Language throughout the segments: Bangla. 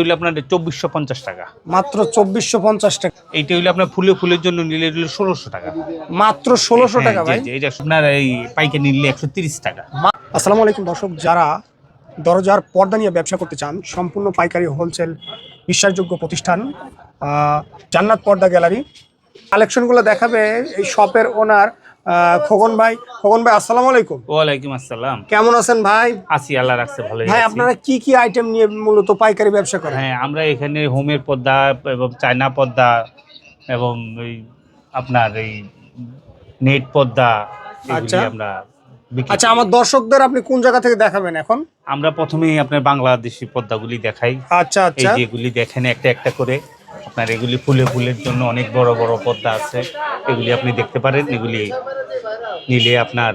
হইলে আপনার চব্বিশশো পঞ্চাশ টাকা। মাত্র চব্বিশশো পঞ্চাশ টাকা। এইটা হইলে আপনার ফুলে ফুলের জন্য নিলে হইলে ষোলোশো টাকা। মাত্র ষোলোশো হ্যাঁ, টাকা ভাই। এটা আপনার এই পাইকারি নিলে একশো তিরিশ টাকা। আসসালামু আলাইকুম দর্শক যারা দরজার পর্দা নিয়ে ব্যবসা করতে চান সম্পূর্ণ পাইকারি হোলসেল বিশ্বাসযোগ্য প্রতিষ্ঠান জান্নাত পর্দা গ্যালারি কালেকশনগুলো দেখাবে এই শপের ওনার খোকন ভাই খোকন ভাই আসসালামু আলাইকুম। ওয়ালাইকুম আসসালাম। কেমন আছেন ভাই? আসি আল্লাহ রাখছে ভালো ভাই আপনারা কি কি আইটেম নিয়ে মূলত পাইকারি ব্যবসা করেন? হ্যাঁ আমরা এখানে হোমের পর্দা এবং চায়না পর্দা এবং এই আপনার এই নেট পর্দা আচ্ছা। আমরা আচ্ছা আমার দর্শকদের আপনি কোন জায়গা থেকে দেখাবেন এখন? আমরা প্রথমেই আপনার বাংলাদেশি পর্দাগুলি দেখাই। আচ্ছা আচ্ছা। যেগুলি দেখেন একটা একটা করে। আপনার এগুলি ফুলে ফুলের জন্য অনেক বড় বড় পদ্মা আছে। এগুলি আপনি দেখতে পারেন এগুলি নিলে আপনার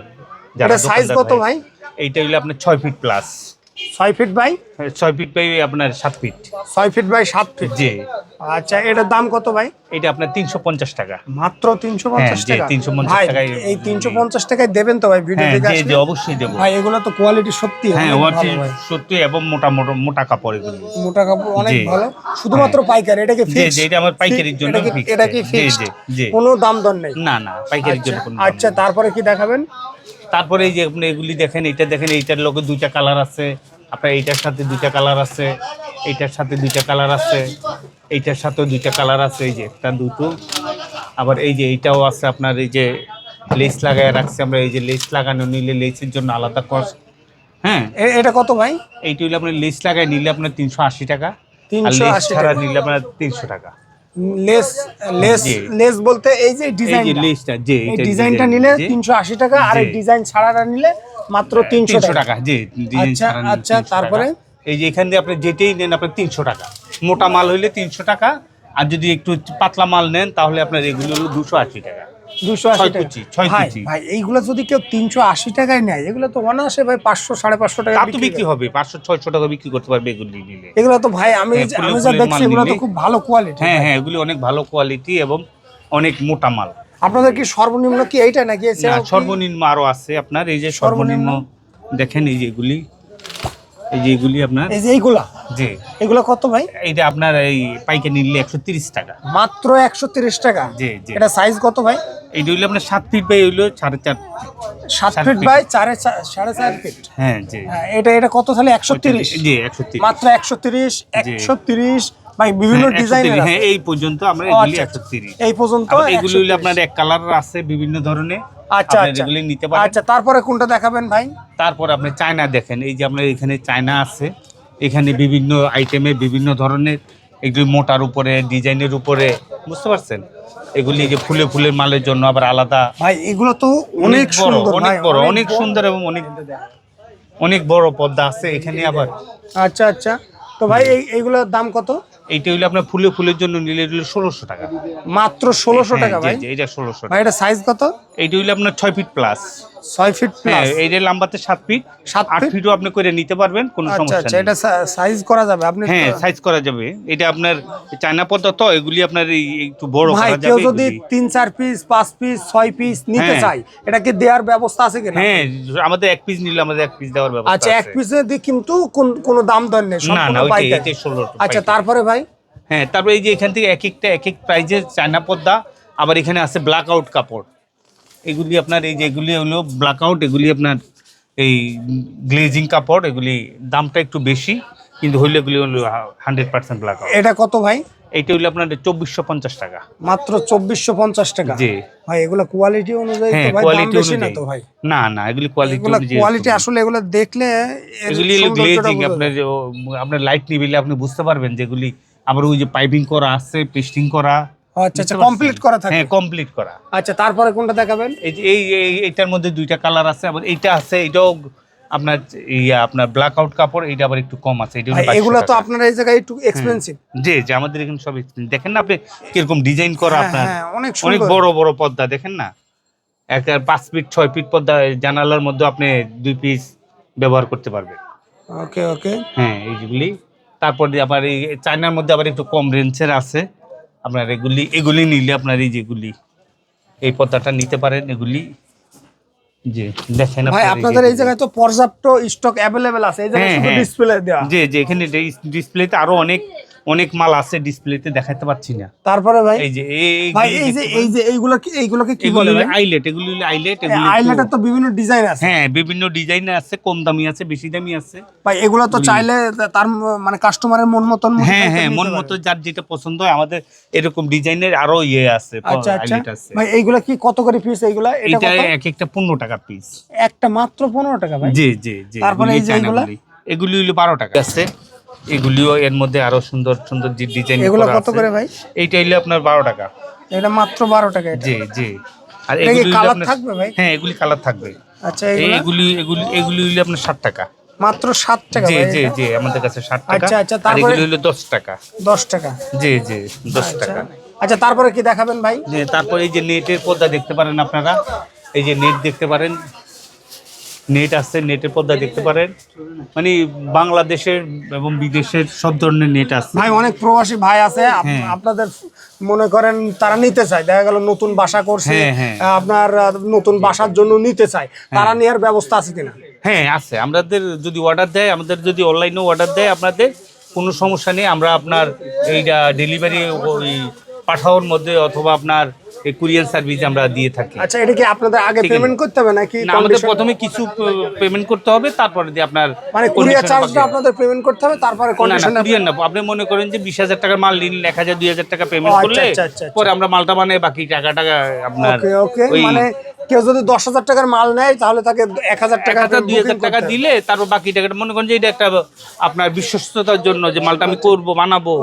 যারা সাইজ কত ভাই এইটা আপনার ছয় ফিট প্লাস ছয় ফিট বাই ছয় ফিট বাই আপনার সাত ফিট ছয় ফিট বাই সাত ফিট জি। আচ্ছা এটার দাম কত ভাই? এটা আপনার তিনশো পঞ্চাশ টাকা। মাত্র তিনশো পঞ্চাশ হ্যাঁ, টাকা? 350 ভাই টাকায়- এই তিনশো পঞ্চাশ টাকায় দেবেন তো ভাই ভিডিও হ্যাঁ দেখে? জি অবশ্যই দেবো। ভাই এগুলো তো কোয়ালিটি সত্যি হ্যাঁ। সত্যি এবং মোটা মোটা মোটা কাপড় এগুলি। মোটা কাপড় অনেক। ভালো। শুধুমাত্র পাইকারি এটা কি ফিক্স এটা আমার পাইকারির জন্য এটা কি ফিক্স। কোনো দাম দর নেই? না না পাইকারির জন্য আচ্ছা, কোনো আচ্ছা তারপরে কি দেখাবেন? তারপরে এই যে আপনি এগুলি দেখেন এইটা দেখেন এইটার লগে দুইটা কালার আছে। আপনার এইটার সাথে দুইটা কালার আছে। এইটার সাথে দুইটা কালার আছে। এইটার সাথেও দুইটা কালার আছে এই যে একটা দুটো। আবার এই যে এইটাও আছে আপনার এই যে লেস লাগায় রাখছে আমরা এই যে লেস লাগানো নিলে লেসের জন্য আলাদা কস্ট হ্যাঁ? এটা কত ভাই? এইটা হলে আপনার লেস লাগায় নিলে আপনার তিনশো আশি টাকা। 380 লেস ছাড়া টাকা। নিলে আপনার তিনশো টাকা। লেস লেস লেস বলতে এই যে এই ডিজাইন যে লেসটা যে এই ডিজাইনটা নিলে জি। তিনশো আশি টাকা আর এই ডিজাইন ছাড়াটা নিলে মাত্র তিনশো তিনশো টাকা। টাকা জি আচ্ছা, আচ্ছা, 300। তারপরে? এই যে এখান দিয়ে আপনি যেটাই নেন আপনার তিনশো টাকা। মোটা মাল হইলে তিনশো টাকা আর যদি একটু পাতলা মাল নেন তাহলে আপনার এগুলো হলো দুশো আশি টাকা। দুশো আশি টাকা। ভাই ভাই এইগুলো যদি কেউ তিনশো আশি টাকায় নেয় এগুলো তো অনায়াসে ভাই পাঁচশো সাড়ে পাঁচশো টাকা তো বিক্রি হবে পাঁচশো ছয়শো টাকা বিক্রি করতে পারবে এগুলি নিলে। এগুলো তো ভাই আমি হ্যাঁ, যে- ফুলে আমি যা দেখছি এগুলো তো খুব ভালো কোয়ালিটি হ্যাঁ হ্যাঁ এগুলি অনেক ভালো কোয়ালিটি এবং অনেক মোটা মাল। আপনাদের কি সর্বনিম্ন কি এইটা নাকি সর্বনিম্ন আরও আছে আপনার এই যে সর্বনিম্ন দেখেন এই যে এগুলি। এই যে এগুলি আপনার? এই যে এইগুলা? জি। এগুলো কত ভাই? এইটা আপনার এই পাইকে নিলে একশো তিরিশ টাকা। মাত্র একশো তিরিশ টাকা? জি জি। এটা সাইজ কত ভাই? এইটা হইল আপনার সাত ফিট বাই হইল সাড়ে চার সাত ফিট বাই চারে সাড়ে চার ফিট হ্যাঁ জি। হ্যাঁ, এটা এটা কত তাহলে? একশো তিরিশ? জি একশো তিরিশ। মাত্র একশো তিরিশ একশো তিরিশ ভাই বিভিন্ন হ্যাঁ, 130 ডিজাইনের হ্যাঁ এই পর্যন্ত আমরা এগুলি আচ্ছা, একশো তিরিশ। এই পর্যন্ত এগুলি 130 আপনার এক কালার আছে বিভিন্ন ধরনের। আচ্ছা আচ্ছা। এগুলি নিতে পারেন। আচ্ছা তারপরে কোনটা দেখাবেন ভাই? তারপর আপনি চায়না দেখেন। এই যে আপনার এখানে চায়না আছে। এখানে বিভিন্ন আইটেমে বিভিন্ন ধরনের এগুলি মোটার উপরে ডিজাইনের উপরে বুঝতে পারছেন? এগুলি যে ফুলে ফুলের মালের জন্য আবার আলাদা। ভাই এগুলো তো অনেক সুন্দর অনেক বড় অনেক সুন্দর এবং অনেক অনেক বড় পর্দা আছে এখানে আবার। আচ্ছা আচ্ছা। তো ভাই এই এইগুলোর দাম কত? এইটা হইল আপনার ফুলে ফুলের জন্য নিলে হইল ষোলোশো টাকা। মাত্র ষোলোশো হ্যাঁ, টাকা ভাই? এটা ষোলোশো এটা সাইজ কত? এইটা হইল আপনার ছয় ফিট প্লাস ছয় ফিট হ্যাঁ প্লাস এইটা লাম্বাতে সাত ফিট সাত আট ফিটও আপনি করে নিতে পারবেন কোনো আচ্ছা সমস্যা আচ্ছা নেই। এটা সাইজ করা যাবে? আপনি হ্যাঁ সাইজ করা যাবে। এটা আপনার চায়না পদ্মা তো এগুলি আপনার একটু বড় ভাই করা কেউ যদি তিন চার পিস পাঁচ পিস ছয় পিস নিতে। চাই এটা কি দেওয়ার ব্যবস্থা আছে কিনা? হ্যাঁ আমাদের এক পিস নিলে আমাদের এক পিস দেওয়ার ব্যবস্থা আচ্ছা এক। পিসে কিন্তু কোন- কোনো দাম দর নেই না না আচ্ছা তারপরে ভাই হ্যাঁ তারপরে এই যে এখান থেকে এক একটা এক এক প্রাইজের চায়না পদ্মা আবার এখানে আছে ব্ল্যাক আউট কাপড়। এগুলি আপনার এই যে এগুলি হলো ব্ল্যাক আউট এগুলি আপনার এই গ্লেজিং কাপড় এগুলি দামটা একটু বেশি কিন্তু হইলে এগুলি হলো হান্ড্রেড পার্সেন্ট ব্ল্যাক আউট এটা কত ভাই? এইটা হইল আপনার চব্বিশশো পঞ্চাশ টাকা। মাত্র চব্বিশশো পঞ্চাশ টাকা? জি। ভাই এগুলো কোয়ালিটি অনুযায়ী হ্যাঁ কোয়ালিটি অনুযায়ী। তো ভাই। না না এগুলি কোয়ালিটি এগুলো কোয়ালিটি আসলে এগুলো দেখলে এগুলি গ্লেজিং আপনার যে আপনার লাইট নিবিলে আপনি বুঝতে পারবেন যেগুলি আবার ওই যে পাইপিং করা আছে পেস্টিং করা। আচ্ছা আচ্ছা কমপ্লিট করা থাকে। হ্যাঁ কমপ্লিট করা। আচ্ছা তারপরে কোনটা দেখাবেন? এই যে এই এইটার মধ্যে দুইটা কালার আছে আবার এইটা আছে এটাও আপনার ইয়া আপনার ব্ল্যাক আউট কাপড় আবার একটু কম আছে এটা হলো ভাই 2200 এগুলো তো আপনার এই জায়গায় একটু এক্সপেন্সিভ জি জি আমাদের এখানে সব। দেখেন না আপনি কীরকম ডিজাইন করা হ্যাঁ, আপনার? হ্যাঁ, অনেক অনেক বড় বড় পর্দা দেখেন না? একটা পাঁচ ফিট ছয় ফিট পর্দা জানালার মধ্যে আপনি দুই পিস ব্যবহার করতে পারবেন। ওকে ওকে। হ্যাঁ এইগুলি তারপর আবার এই চায়নার মধ্যে আবার একটু কম রেঞ্জের আছে। আপনার এগুলি এগুলি নিলে আপনার এই যেগুলি এই পর্দাটা নিতে পারেন এগুলি। জি দেখেন ভাই আপনাদের এই জায়গায় তো পর্যাপ্ত স্টক অ্যাভেলেবেল আছে এই জায়গায় শুধু। ডিসপ্লে দেওয়া জি জি এখানে ডিসপ্লেতে আরও অনেক অনেক মাল আছে ডিসপ্লেতে দেখাতে পাচ্ছি না। তারপরে ভাই? এই যে এই ভাই এই যে এই যে এইগুলো কি এইগুলোকে কি বলে ভাই? আইলেট এগুলো আইলেট এগুলো আইল্যান্ডের তো বিভিন্ন ডিজাইন আছে। হ্যাঁ বিভিন্ন ডিজাইন আছে কম দামি আছে বেশি দামি আছে। ভাই এগুলো তো চাইলে তার মানে কাস্টমারের মন মতন হ্যাঁ হ্যাঁ মন। মতো যার যেটা পছন্দ হয় আমাদের এরকম ডিজাইনের আরও ইয়ে আছে আচ্ছা আচ্ছা। ভাই এইগুলা কি কত করে পিস এইগুলা? এটা কত? এক একটা পনেরো টাকা পিস একটা মাত্র পনেরো টাকা ভাই? জি জি জি তারপরে এই যে এগুলা? এগুলি হলো বারো টাকা। আছে এগুলিও এর মধ্যে আরও সুন্দর সুন্দর যে ডিজাইন এগুলো কত করে ভাই? এইটা হইল আপনার বারো টাকা। এটা মাত্র বারো টাকা জি জি। আর এগুলি আপনার- থাকবে ভাই? হ্যাঁ এগুলি কালার থাকবে। আচ্ছা এগুলা? এগুলি এগুলি হইল আপনার ষাট টাকা। মাত্র সাত টাকা জি জি জি আমাদের কাছে ষাট টাকা। আচ্ছা, আচ্ছা, তারপরে- এগুলি হইল দশ টাকা। দশ টাকা। জি জি দশ আচ্ছা। টাকা। আচ্ছা তারপরে কি দেখাবেন ভাই? তারপরে এই যে নেটের পর্দা দেখতে পারেন আপনারা। এই যে নেট দেখতে পারেন। নেট আছে নেটের পর্দা দেখতে পারেন। মানে বাংলাদেশের এবং বিদেশের সব ধরনের নেট আছে। ভাই অনেক প্রবাসী ভাই আছে। হ্যাঁ। আপনাদের মনে করেন তারা নিতে চায়। দেখা গেল নতুন বাসা করছে হ্যাঁ, হ্যাঁ। আপনার নতুন বাসার জন্য নিতে চায়। তারা নেওয়ার ব্যবস্থা আছে কিনা? হ্যাঁ আছে। আমাদের যদি অর্ডার দেয় আমাদের যদি অনলাইনেও অর্ডার দেয় আপনাদের কোনো সমস্যা নেই। আমরা আপনার এইটা ডেলিভারি ওই পাঠানোর মধ্যে অথবা আপনার কুরিয়ার সার্ভিস আমরা দিয়ে থাকি। আচ্ছা এটা কি আপনাদের আগে পেমেন্ট করতে হবে নাকি না আমাদের প্রথমে কিছু পেমেন্ট করতে হবে তারপরে দিয়ে আপনার মানে কুরিয়ার চার্জটা আপনাদের পেমেন্ট করতে হবে তারপরে না কন্ডিশন কুরিয়ার না আপনি মনে করেন যে বিশ হাজার টাকার মাল নিন এক হাজার দুই হাজার টাকা পেমেন্ট আচ্ছা, করলে আচ্ছা, আচ্ছা। পরে আমরা মালটা মানে বাকি টাকা টাকা আপনার ওকে ওকে মানে কেউ যদি দশ হাজার টাকার মাল নেয় তাহলে তাকে এক হাজার টাকা দুই হাজার টাকা দিলে তারপর বাকি টাকাটা মনে করেন যে এটা একটা আপনার বিশ্বস্ততার জন্য যে মালটা আমি করব বানাবো.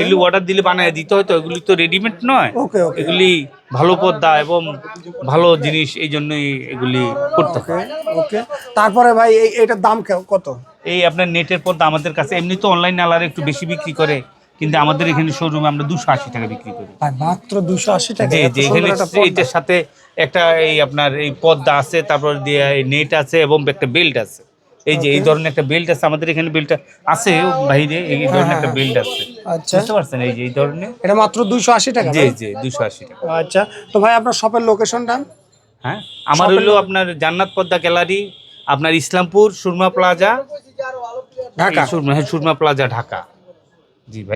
এগুলি অর্ডার দিলে বানায় দিতে হয় তো এগুলি তো রেডিমেড নয়। এগুলি ভালো পদ্মা এবং ভালো জিনিস এই জন্যই এগুলি করতে হয়। ওকে তারপরে ভাই এটার দাম কত? এই আপনার নেটের পর্দা আমাদের কাছে এমনি তো অনলাইন আলার একটু বেশি বিক্রি করে। কিন্তু আমাদের এখানে শোরুমে আমরা দুশো আশি টাকা বিক্রি করি। মাত্র দুশো আশি টাকা? এখানে একটা এইটার সাথে একটা এই আপনার এই পর্দা আছে তারপর দিয়ে নেট আছে এবং একটা বেল্ট আছে। এই যে এই ধরনের একটা বেল্ট আছে আমাদের এখানে বেল্টটা আছে বাইরে এই ধরনের একটা বেল্ট আছে। আচ্ছা। বুঝতে পারছেন? এই যে এই ধরনের। এটা মাত্র দুশো আশি টাকা জি? জি দুশো আশি টাকা। আচ্ছা তো ভাই আপনার শপের লোকেশনটা হ্যাঁ আমার হলো আপনার জান্নাত পদ্মা গ্যালারি আপনার ইসলামপুর সুরমা প্লাজা ঢাকা? হ্যাঁ সুরমা প্লাজা ঢাকা। জি ভাই।